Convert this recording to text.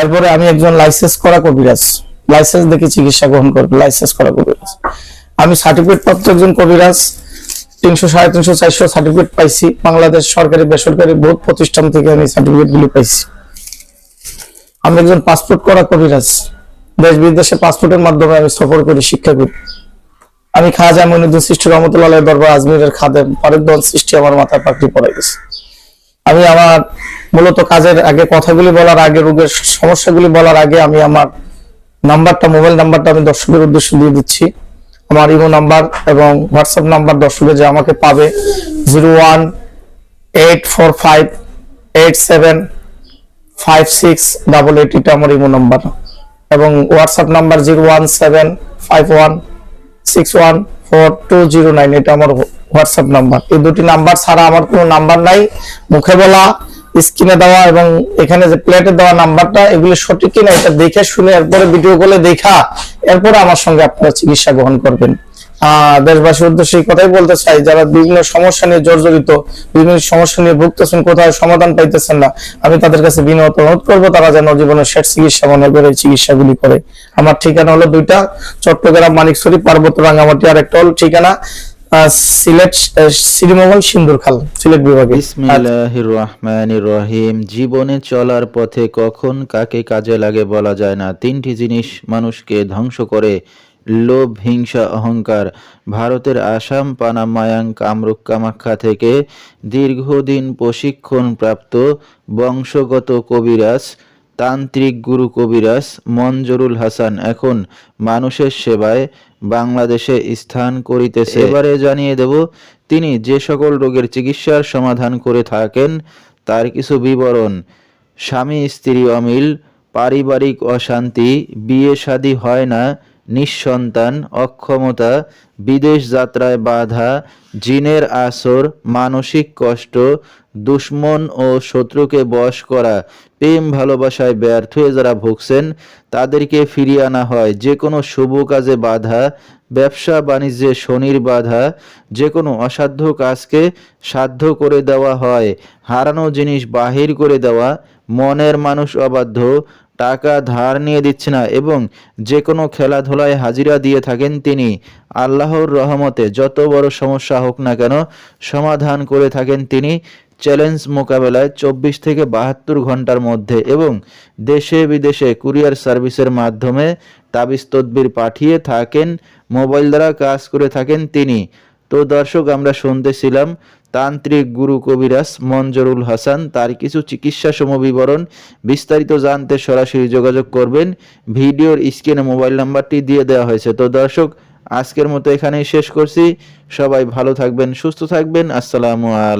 এরপরে আমি একজন লাইসেন্স করা কবিরাজ। লাইসেন্স দেখে চিকিৎসা গ্রহণ করবে লাইসেন্স করা কবিরাজ। আমি সার্টিফিকেট প্রাপ্ত একজন কবিরাজ, তিনশো সাড়ে তিনশো চারশো সার্টিফিকেট পাইছি। বাংলাদেশ সরকারি বেসরকারি বহুত প্রতিষ্ঠান থেকে আমি সার্টিফিকেট গুলি পাইছি। আমি একজন পাসপোর্ট করা কবিরাজ। দেশ বিদেশে পাসপোর্টের মাধ্যমে আমি সফর করি, শিক্ষা করি। আমি খাজা মইনুদ্দিন সৃষ্টি রহমতুল্লাহ দরবার আজমিরের খাদেম ফরিদন সৃষ্টি আমার মাথায় পাকড়ি পড়ে গেছে আমি আমার মূলত কাজের আগে কথাগুলি বলার আগে, রোগের সমস্যাগুলি বলার আগে আমি আমার নাম্বারটা, মোবাইল নাম্বারটা আমি দর্শকের উদ্দেশ্যে দিয়ে দিচ্ছি। আমার ইমো নাম্বার এবং হোয়াটসঅ্যাপ নাম্বার দর্শকের যে আমাকে পাবে zero one eight four five eight seven five six double eight, এটা আমার ইমো নাম্বার। এবং WhatsApp number zero one seven five one six one four two zero nine, এটা আমার হোয়াটসঅ্যাপ নাম্বার। এই দুটি নাম্বার ছাড়া আমার কোনো নাম্বার নাই। মুখে বলা স্ক্রিনে দেওয়া এবং এখানে যে প্লেটে দেওয়া নাম্বারটা, এগুলো সঠিক কিনা এটা দেখে শুনে এরপরে ভিডিও কলে দেখা, এরপরে আমার সঙ্গে আপনারা চিকিৎসা গ্রহণ করবেন। দেশবাসীর উদ্দেশ্যে এই কথাই বলতে চাই, যারা বিভিন্ন সমস্যা নিয়ে জর্জরিত, বিভিন্ন সমস্যা নিয়ে ভুগতেছেন, কোথাও সমাধান পাইতেছেন না, আমি তাদের কাছে বিনত অনুরোধ করব, তারা যেন জীবনের শেষ চিকিৎসা মনে করে, এই চিকিৎসাগুলি করে। আমার ঠিকানা হলো দুইটা, চট্টগ্রাম মানিকছড়ি পার্বত্য রাঙ্গামাটি আর একটা হলো ঠিকানা সিলেট শ্রীমঙ্গল সিন্দুরখাল সিলেট বিভাগে। বিসমিল্লাহির রহমানির রহিম। জীবনে চলার পথে কখন কাকে কাজে লাগে বলা যায় না। তিনটি জিনিস মানুষকে ধ্বংস করে, লোভ, হিংসা, অহংকার। ভারতের আসাম পানা মায়াং, কামরূপ, কামাখ্যা থেকে দীর্ঘদিন প্রশিক্ষণ প্রাপ্ত বংশগত কবিরাজ তান্ত্রিক গুরু কবিরাজ মনজুরুল হাসান এখন মানুষের সেবায় বাংলাদেশে স্থান করিতেছে। এবারে জানিয়ে দেব তিনি যে সকল রোগের চিকিৎসার সমাধান করে থাকেন তার কিছু বিবরণ। স্বামী স্ত্রী অমিল পারিবারিক অশান্তি বিয়ে শাদী হয় না নিঃসন্তান, অক্ষমতা, বিদেশ যাত্রায় বাধা, জিনের আসর, মানসিক কষ্ট, দুশ্মন ও শত্রুকে বশ করা, প্রেম ভালোবাসায় ব্যর্থ হয়ে যারা ভুগছেন, তাদেরকে ফিরিয়ে আনা হয়। যে কোনো শুভ কাজে বাধা, ব্যবসা বাণিজ্যে শনির বাধা যে কোনো অসাধ্য কাজকে সাধ্য করে দেওয়া হয়। হারানো জিনিস বাহির করে দেওয়া, মনের মানুষ অবাধ্য টাকা ধার নিয়ে দিচ্ছে না এবং যে কোনো খেলাধুলায় হাজিরা দিয়ে থাকেন তিনি। আল্লাহর রহমতে যত বড় সমস্যা হোক না কেন সমাধান করে থাকেন তিনি চ্যালেঞ্জ মোকাবেলায় চব্বিশ থেকে বাহাত্তর ঘণ্টার মধ্যে এবং দেশে বিদেশে কুরিয়ার সার্ভিসের মাধ্যমে তাবিজ তদবির পাঠিয়ে থাকেন, মোবাইল দ্বারা কাজ করে থাকেন তিনি। তো দর্শক, আমরা শুনতেছিলাম তান্ত্রিক গুরু কবিরাজ মঞ্জরুল হাসান তার কিছু চিকিৎসা সমবিবরণ বিস্তারিত জানতে সরাসরি যোগাযোগ করবেন। ভিডিওর স্ক্রিনে মোবাইল নাম্বারটি দিয়ে দেওয়া হয়েছে। তো দর্শক, আজকের মতো এখানেই শেষ করছি। সবাই ভালো থাকবেন, সুস্থ থাকবেন। আসসালামু আলাইকুম।